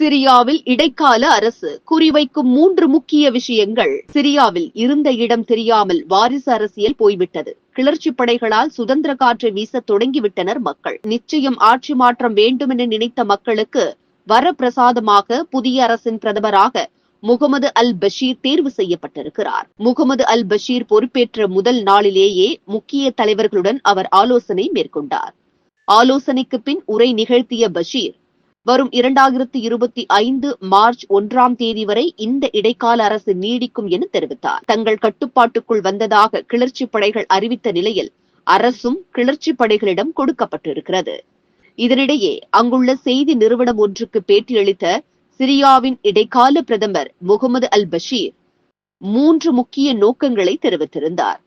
சிரியாவில் இடைக்கால அரசு. குறிவைக்கும் மூன்று முக்கிய விஷயங்கள். சிரியாவில் இருந்த இடம் தெரியாமல் வாரிசு அரசியல் போய்விட்டது. கிளர்ச்சி படைகளால் சுதந்திர காற்றை வீச தொடங்கிவிட்டனர் மக்கள். நிச்சயம் ஆட்சி மாற்றம் வேண்டும் என நினைத்த மக்களுக்கு வரப்பிரசாதமாக புதிய அரசின் பிரதமராக முகமது அல் பஷீர் தேர்வு செய்யப்பட்டிருக்கிறார். முகமது அல் பஷீர் பொறுப்பேற்ற முதல் நாளிலேயே முக்கிய தலைவர்களுடன் அவர் ஆலோசனை மேற்கொண்டார். ஆலோசனைக்கு பின் உரை நிகழ்த்திய பஷீர் வரும் இரண்டாயிரத்தி இருபத்தி ஐந்து மார்ச் ஒன்றாம் தேதி வரை இந்த இடைக்கால அரசு நீடிக்கும் என தெரிவித்தார். தங்கள் கட்டுப்பாட்டுக்குள் வந்ததாக கிளர்ச்சி படைகள் அறிவித்த நிலையில் அரசும் கிளர்ச்சி படைகளிடம் கொடுக்கப்பட்டிருக்கிறது. இதனிடையே அங்குள்ள செய்தி நிறுவனம் ஒன்றுக்கு பேட்டியளித்த சிரியாவின் இடைக்கால பிரதமர் முகமது அல் பஷீர் மூன்று முக்கிய நோக்கங்களை தெரிவித்திருந்தார்.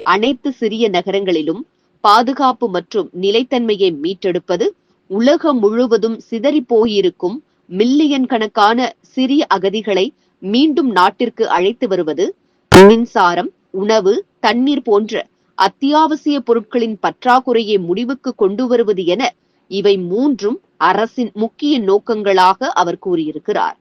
அனைத்து சிறிய நகரங்களிலும் பாதுகாப்பு மற்றும் நிலைத்தன்மையை மீட்டெடுப்பது உலகம் முழுவதும் சிதறி போயிருக்கும் மில்லியன் கணக்கான சிறிய அகதிகளை மீண்டும் நாட்டிற்கு அழைத்து வருவது மின்சாரம் உணவு தண்ணீர் போன்ற அத்தியாவசிய பொருட்களின் பற்றாக்குறையை முடிவுக்கு கொண்டு வருவது என இவை மூன்றும் அரசின் முக்கிய நோக்கங்களாக அவர் கூறியிருக்கிறார்.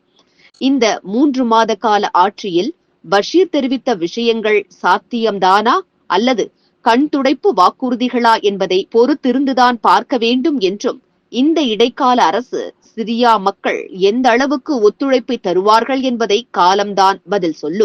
இந்த மூன்று மாத கால ஆட்சியில் பஷீர் தெரிவித்த விஷயங்கள் சாத்தியம்தானா அல்லது கண் துடைப்பு வாக்குறுதிகளா என்பதை பொறுத்திருந்துதான் பார்க்க வேண்டும் என்றும் இந்த இடைக்கால அரசு சிரியா மக்கள் எந்த அளவுக்கு ஒத்துழைப்பை தருவார்கள் என்பதை காலம்தான் பதில் சொல்லும்.